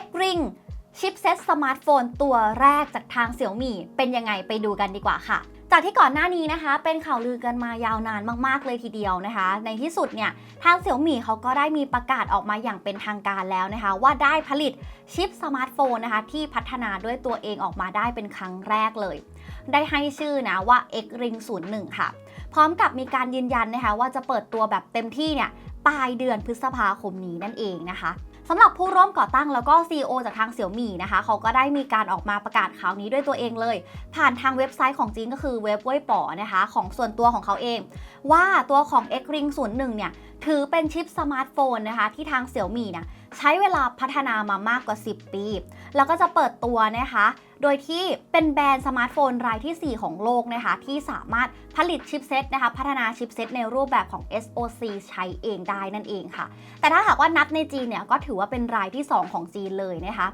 X Ring ชิปเซ็ตสมาร์ทโฟนตัวแรกจากทางเสี่ยวมี่เป็นยังไงไปดูกันดีกว่าค่ะจากที่ก่อนหน้านี้นะคะ เป็นข่าวลือกันมายาวนานมาก ๆ เลยทีเดียวนะคะ ในที่สุดเนี่ย ทางเสี่ยวมี่เขาก็ได้มีประกาศออกมาอย่างเป็นทางการแล้วนะคะ ว่าได้ผลิตชิปสมาร์ทโฟนนะคะ ที่พัฒนาด้วยตัวเองออกมาได้เป็นครั้งแรกเลย ได้ให้ชื่อนะว่า X Ring 01 ค่ะ พร้อมกับมีการยืนยันนะคะ ว่าจะเปิดตัวแบบเต็มที่เนี่ยปลายเดือนพฤษภาคมนี้นั่นเองนะคะ สำหรับผู้ร่วมก่อตั้งแล้วก็ CEO จากทางเสี่ยวมี่นะคะเขาก็ได้มีการออกมาประกาศข่าวนี้ด้วยตัวเองเลย ผ่านทางเว็บไซต์ของจีนก็คือเว็บเว่ยป๋อนะคะของส่วนตัวของเขาเอง ว่าตัวของ X Ring 01เนี่ยถือเป็นชิปสมาร์ทโฟนนะคะที่ทางเสี่ยวมี่เนี่ยใช้เวลาพัฒนามามากกว่า 10 ปี แล้วก็จะเปิดตัวนะคะ โดยที่เป็นแบรนด์สมาร์ทโฟนรายที่ 4 ของโลกนะคะ ที่สามารถผลิตชิปเซตนะคะ พัฒนาชิปเซตในรูปแบบของ SoC ใช้เองได้นั่นเองค่ะ แต่ถ้าหากว่านับในจีนเนี่ย ก็ถือว่าเป็นรายที่ 2 ของจีนเลยนะคะ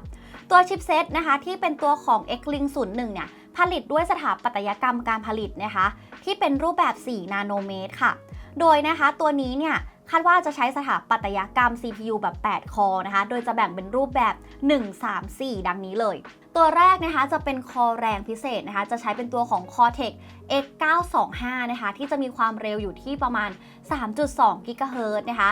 ตัวชิปเซตนะคะ ที่เป็นตัวของ x l i n k 01 เนี่ย ผลิตด้วยสถาปัตยกรรมการผลิตนะคะ ที่เป็นรูปแบบ 4 นาโนเมตรค่ะ โดยนะคะตัวนี้เนี่ยคาดว่าจะใช้สถาปัตยกรรม CPU แบบ 8 คอนะคะ โดยจะแบ่งเป็นรูปแบบ 1 3 4 ดังนี้เลย ตัวแรกนะคะจะเป็นคอแรงพิเศษนะคะ จะใช้เป็นตัวของ Cortex X925 นะคะ ที่จะมีความเร็วอยู่ที่ประมาณ 3.2 GHz นะคะ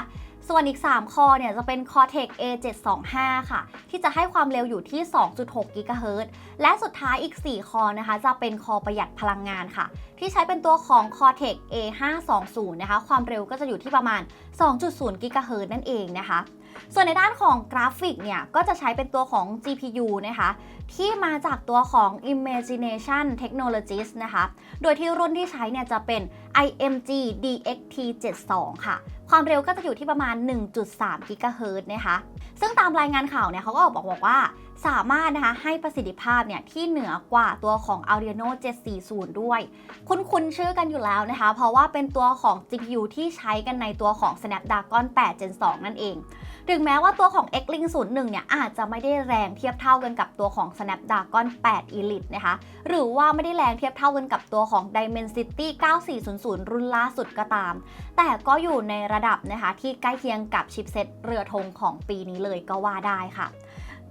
ส่วนอีก 3 คอเนี่ยจะเป็น Cortex A725 ค่ะ ที่จะให้ความเร็วอยู่ที่ 2.6 GHz และสุดท้ายอีก 4 คอนะคะ จะเป็นคอประหยัดพลังงานค่ะ ที่ใช้เป็นตัวของ Cortex A520 นะคะ ความเร็วก็จะอยู่ที่ประมาณ 2.0 GHz นั่นเองนะคะ ส่วนในด้านของกราฟิกเนี่ยก็จะใช้เป็นตัวของ GPU นะคะ ที่มาจากตัวของ Imagination Technologies นะคะ โดยที่รุ่นที่ใช้เนี่ยจะเป็น IMG DXT 72 ค่ะ ความเร็วก็จะอยู่ที่ประมาณ 1.3 GHz นะคะ ซึ่งตามรายงานข่าวเนี่ยเขาก็บอกบอกว่าสามารถนะคะให้ประสิทธิภาพเนี่ยที่เหนือกว่าตัวของ Adreno 740 ด้วย คุ้นๆชื่อกันอยู่แล้วนะคะ เพราะว่าเป็นตัวของ GPU ที่ใช้กันในตัวของ Snapdragon 8 Gen 2 นั่นเอง ถึงแม้ว่าตัวของ X Link 01 เนี่ยอาจจะไม่ได้แรงเทียบเท่ากันกับตัวของ Snapdragon 8 Elite นะคะ หรือว่าไม่ได้แรงเทียบเท่ากันกับตัวของ Dimensity 9400รุ่นล่าสุดก็ตาม แต่ก็อยู่ในระดับนะคะที่ใกล้เคียงกับชิปเซ็ตเรือธงของปีนี้เลยก็ว่าได้ค่ะ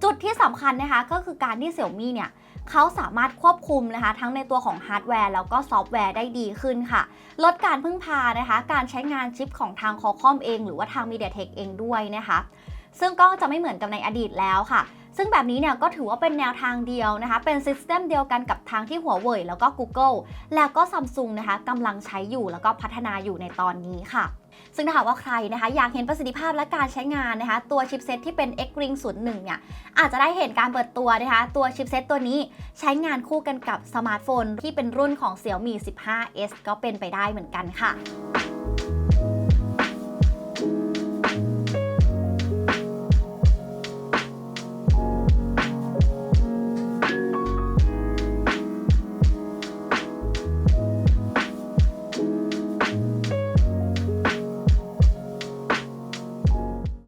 จุดที่สำคัญนะคะก็คือการที่เสี่ยมี่เนี่ยเขาสามารถควบคุมนะคะทั้งในตัวของฮาร์ดแวร์แล้วก็ซอฟต์แวร์ได้ดีขึ้นค่ะ ลดการพึ่งพานะคะ การใช้งานชิปของทางคอคอมเอง หรือว่าทาง MediaTek เองด้วยนะคะ ซึ่งก็จะไม่เหมือนกับในอดีตแล้วค่ะ ซึ่งแบบนี้เนี่ยก็ถือว่าเป็นแนวทางเดียวนะคะ เป็นซิสเต็มเดียวกันกับทางที่หัวเว่ยแล้วก็ Google แล้วก็ Samsung นะคะกำลังใช้อยู่แล้วก็พัฒนาอยู่ในตอนนี้ค่ะซึ่งถ้าหากว่าใครนะคะอยากเห็นประสิทธิภาพและการใช้งานนะคะ ตัวชิปเซ็ตที่เป็น X Ring 01 เนี่ย อาจจะได้เห็นการเปิดตัวนะคะ ตัวชิปเซ็ตตัวนี้ใช้งานคู่กันกับสมาร์ทโฟนที่เป็นรุ่นของ Xiaomi 15s ก็เป็นไปได้เหมือนกันค่ะ